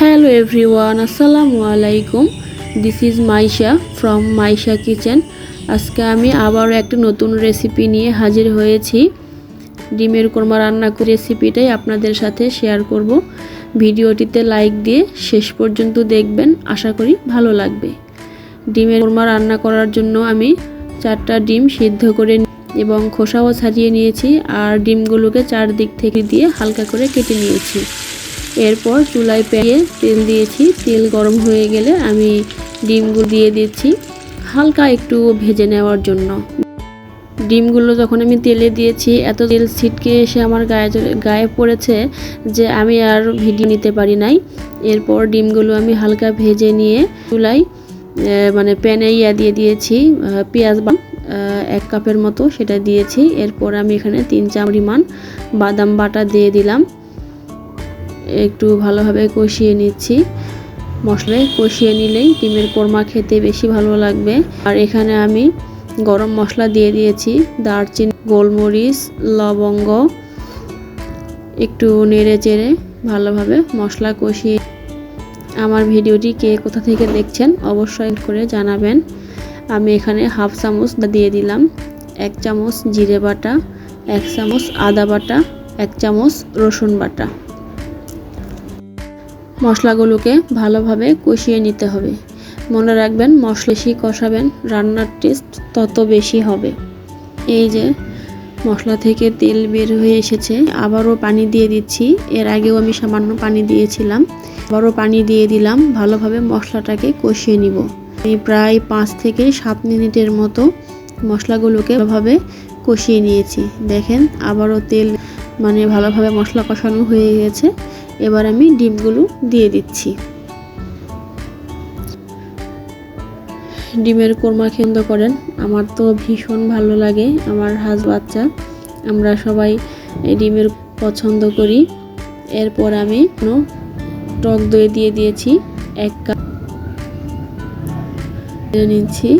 Hello everyone, আসসালামু আলাইকুম। This is Maisha from Maisha kitchen আজকে আমি আবারও একটা নতুন রেসিপি নিয়ে হাজির হয়েছি। ডিমের কোরমা রান্না করে রেসিপিটাই আপনাদের সাথে শেয়ার করব। ভিডিওটিতে লাইক দিয়ে শেষ পর্যন্ত দেখবেন, আশা করি ভালো লাগবে। ডিমের কোরমা রান্না করার জন্য আমি চারটা ডিম সিদ্ধ করে এবং খোসাও ছাড়িয়ে নিয়েছি। আর ডিমগুলোকে চারদিক থেকে দিয়ে হালকা করে কেটে নিয়েছি। এরপর চুলায় পেয়ে তেল দিয়েছি। তেল গরম হয়ে গেলে আমি ডিমগুলো দিয়ে দিচ্ছি। হালকা একটু ভেজে নেওয়ার জন্য। ডিমগুলো যখন আমি তেলে দিয়েছি এত তেল ছিটকে এসে আমার গায়ে গায়ে পড়েছে যে আমি আর ভিডিও নিতে পারি নাই। এরপর ডিমগুলো আমি হালকা ভেজে নিয়ে আহ, মানে প্যানে ইয়া দিয়ে দিয়েছি পেঁয়াজ বা এক কাপের মতো সেটা দিয়েছি। এরপর আমি এখানে তিন চা পরিমাণ বাদাম বাটা দিয়ে দিলাম। একটু ভালোভাবে কষিয়ে নিচ্ছি। মশলায় কষিয়ে নিলেই ডিমের কোরমা খেতে বেশি ভালো লাগবে। আর এখানে আমি গরম মশলা দিয়ে দিয়েছি। দারচিনি, গোলমরিচ, লবঙ্গ, একটু নেড়ে চেড়ে ভালোভাবে মশলা কষিয়ে আমার ভিডিওটি কে কোথা থেকে দেখছেন অবশ্যই করে জানাবেন। আমি এখানে হাফ চামচ দিয়ে দিলাম। এক চামচ জিরে বাটা, এক চামচ আদা বাটা, এক চামচ রসুন বাটা। মশলাগুলোকে ভালোভাবে কষিয়ে নিতে হবে। মনে রাখবেন, মশলা বেশি কষাবেন, রান্নার টেস্ট তত বেশি হবে। এই যে মশলা থেকে তেল বের হয়ে এসেছে, আবারও পানি দিয়ে দিচ্ছি। এর আগেও আমি সামান্য পানি দিয়েছিলাম। আবারও পানি দিয়ে দিলাম, ভালোভাবে মশলাটাকে কষিয়ে নিব। আমি প্রায় পাঁচ থেকে সাত মিনিটের মতো মশলাগুলোকে ভালোভাবে কষিয়ে নিয়েছি। দেখেন, আবারও তেল মানে ভালোভাবে মশলা কষানো হয়ে গেছে। এবার আমি ডিমগুলো দিয়ে দিচ্ছি। ডিমের কোরমা কেন্দ্র করেন। আমার তো ভীষণ ভালো লাগে। আমার হাজ বাচ্চা আমরা সবাই ডিমের পছন্দ করি। এরপর আমি টক দই দিয়ে দিয়েছি। এক কাপ নিচ্ছি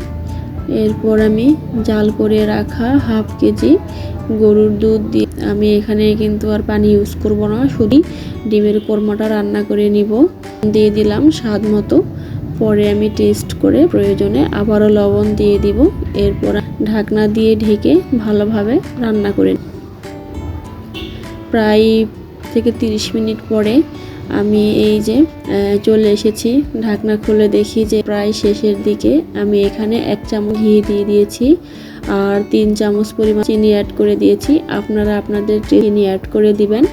এরপর আমি জাল করে রাখা হাফ কেজি গরুর দুধ দিয়ে আমি এখানে কিন্তু আর পানি ইউজ করব না, শুধু ডিমের কোরমাটা রান্না করে নিব। দিয়ে দিলাম স্বাদ মতো। পরে আমি টেস্ট করে প্রয়োজনে আবারও লবণ দিয়ে দিব। এরপর ঢাকনা দিয়ে ঢেকে ভালোভাবে রান্না করে প্রায় থেকে 30 মিনিট পরে আমি এই যে চলে এসেছি। ঢাকনা খুলে দেখি যে প্রায় শেষের দিকে আমি এখানে এক চামচ ঘি দিয়ে দিয়েছি আর তিন চামচ পরিমাণ চিনি অ্যাড করে দিয়েছি। আপনারা আপনাদের চিনি অ্যাড করে দিবেন।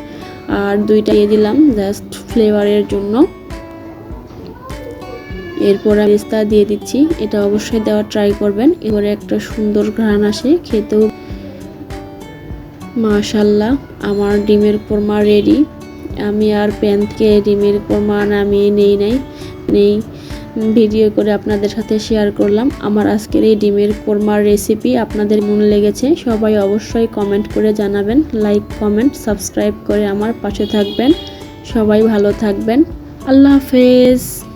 আর দুইটা দিয়ে দিলাম জাস্ট ফ্লেভারের জন্য। এরপর আমি পেস্তা দিয়ে দিচ্ছি। এটা অবশ্যই দেওয়ার ট্রাই করবেন। এবারে একটা সুন্দর ঘ্রাণ আসে, খেতেও। মাশাল্লাহ আমার ডিমের কোরমা রেডি আমি আর প্যান থেকে ডিমের প্রমাণ আমি নেই নাই, নেই। ভিডিও করে আপনাদের সাথে শেয়ার করলাম। আমার আজকের এই ডিমের কোরমার রেসিপি আপনাদের মনে লেগেছে? সবাই অবশ্যই কমেন্ট করে জানাবেন। লাইক কমেন্ট সাবস্ক্রাইব করে আমার পাশে থাকবেন। সবাই ভালো থাকবেন। আল্লাহ হাফেজ।